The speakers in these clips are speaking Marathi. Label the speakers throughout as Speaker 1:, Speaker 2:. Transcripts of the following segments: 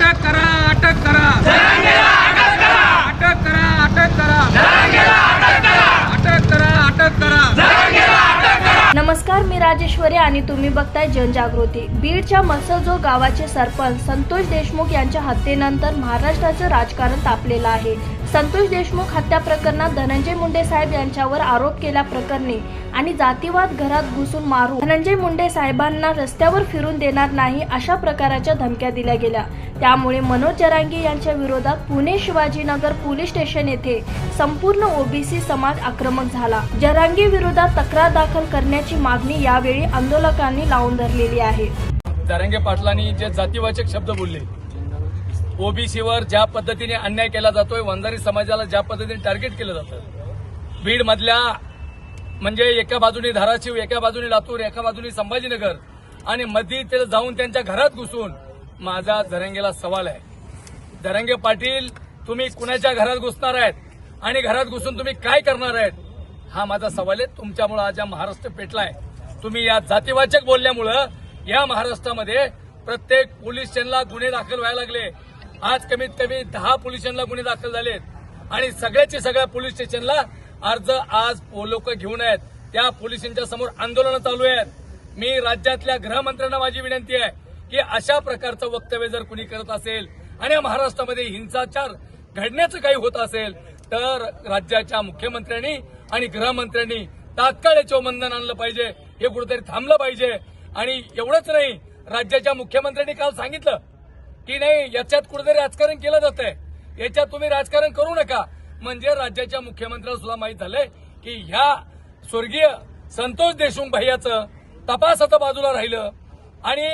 Speaker 1: अटक करा अटक करा. अटक करा अटक करा. अटक करा अटक करा.
Speaker 2: नमस्कार मी राजेश्वरी आणि तुम्ही बघताय जनजागृती. बीडच्या मसजो गावाचे सरपंच संतोष देशमुख यांच्या हत्येनंतर महाराष्ट्राचं राजकारण तापलेलं आहे. संतोष देशमुख हत्या प्रकरणात धनंजय मुंडे साहेब यांच्यावर आरोप केल्याप्रकरणी आणि जातीवाद घरात घुसून मारू. धनंजय मुंडे साहेबांना रस्त्यावर फिरून देणार नाही अशा प्रकाराच्या धमक्या दिल्या गेल्या. त्यामुळे मनोज जरांगे यांच्या विरोधात पुणे शिवाजीनगर पोलीस स्टेशन येथे संपूर्ण ओबीसी समाज आक्रमक झाला. जरांगे विरोधात तक्रार दाखल करण्याची मागणी यावेळी आंदोलकांनी लावून धरलेली आहे.
Speaker 3: जरांगे पाटलांनी जे जातीवाचक शब्द बोलले ओबीसीवर ज्या पद्धतीने अन्याय केला जातोय वंजारी समाजाला ज्या पद्धतीने टार्गेट केलं जातं बीडमधल्या म्हणजे एका बाजूने धाराशिव एका बाजूने लातूर एका बाजूने संभाजीनगर आणि मध्ये ते जाऊन त्यांच्या घरात घुसून माझा धरंगेला सवाल आहे. धरंगे पाटील तुम्ही कुणाच्या घरात घुसणार आहेत आणि घरात घुसून तुम्ही काय करणार आहेत? हा माझा सवाल आहे. तुमच्यामुळे आज महाराष्ट्र महाराष्ट्र पेटलाय. तुम्ही या जातीवाचक बोलल्यामुळं या महाराष्ट्रामध्ये प्रत्येक पोलीस स्टेशनला गुन्हे दाखल व्हायला लागले. आज कमीत कमी दहा पोलीस स्टेशनला गुन्हे दाखल झालेत. आणि सगळ्याचे सगळ्या पोलीस स्टेशनला अर्ज आज लोक घेऊन आहेत. त्या पोलीस स्टेशनच्या समोर आंदोलनं चालू आहेत. मी राज्यातल्या गृहमंत्र्यांना माझी विनंती आहे की अशा प्रकारचं वक्तव्य जर कुणी करत असेल आणि महाराष्ट्रामध्ये हिंसाचार घडण्याचं काही होत असेल तर राज्याच्या मुख्यमंत्र्यांनी आणि गृहमंत्र्यांनी तात्काळ याच्यावर बंधन आणलं पाहिजे. हे कुठेतरी थांबलं पाहिजे. आणि एवढंच नाही राज्याच्या मुख्यमंत्र्यांनी काल सांगितलं की नाही याच्यात कुठेतरी राजकारण केलं जात आहे याच्यात तुम्ही राजकारण करू नका. म्हणजे राज्याच्या मुख्यमंत्र्याला सुद्धा माहीत झालंय की ह्या स्वर्गीय संतोष देशमुख भैयाचं तपासाचं बाजूला राहिलं आणि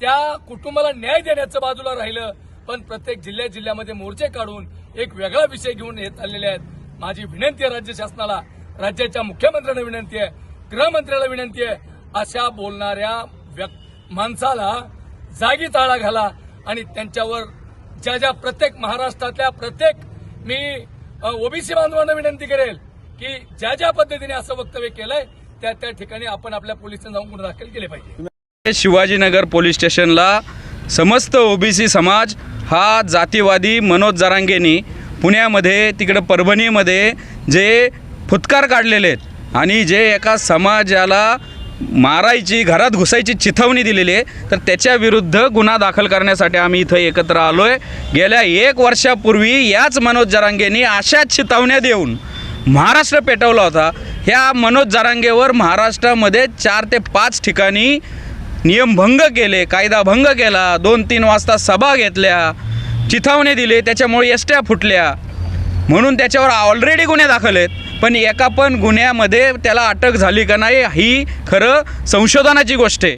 Speaker 3: त्या कुटुंबाला न्याय देण्याचं बाजूला राहिलं. पण प्रत्येक जिल्ह्या जिल्ह्यामध्ये मोर्चे काढून एक वेगळा विषय घेऊन येत आलेले आहेत. माझी विनंती आहे राज्य शासनाला राज्याच्या मुख्यमंत्र्यांना विनंती आहे गृहमंत्र्याला विनंती आहे अशा बोलणाऱ्या माणसाला जागी ताळा घाला. आणि त्यांच्यावर ज्या ज्या प्रत्येक महाराष्ट्रातल्या प्रत्येक मी ओबीसी बांधवांना विनंती करेल की ज्या ज्या पद्धतीने असं वक्तव्य केलंय त्या त्या ठिकाणी आपण आपल्या पोलिसांना जाऊन गुन्हे दाखल केले पाहिजे.
Speaker 4: शिवाजीनगर पोलीस स्टेशनला समस्त ओबीसी समाज हा जातीवादी मनोज जरांगेनी पुण्यामध्ये तिकडं परभणीमध्ये जे फुतकार काढलेले आहेत आणि जे एका समाजाला मारायची घरात घुसायची चिथवणी दिलेली आहे. तर त्याच्या विरुद्ध गुन्हा दाखल करण्यासाठी आम्ही इथं एकत्र आलो आहे गेल्या एक वर्षापूर्वी याच मनोज जरांगेंनी अशाच चिथावण्या देऊन महाराष्ट्र पेटवला होता. ह्या मनोज जरांगेवर महाराष्ट्रामध्ये चार ते पाच ठिकाणी नियमभंग केले कायदाभंग केला दोन तीन वाजता सभा घेतल्या चिथावणे दिले त्याच्यामुळे एसट्या फुटल्या. म्हणून त्याच्यावर ऑलरेडी गुन्हे दाखल आहेत. पण एका पण गुन्ह्यामध्ये त्याला अटक झाली का नाही ही खरं संशोधनाची गोष्ट आहे.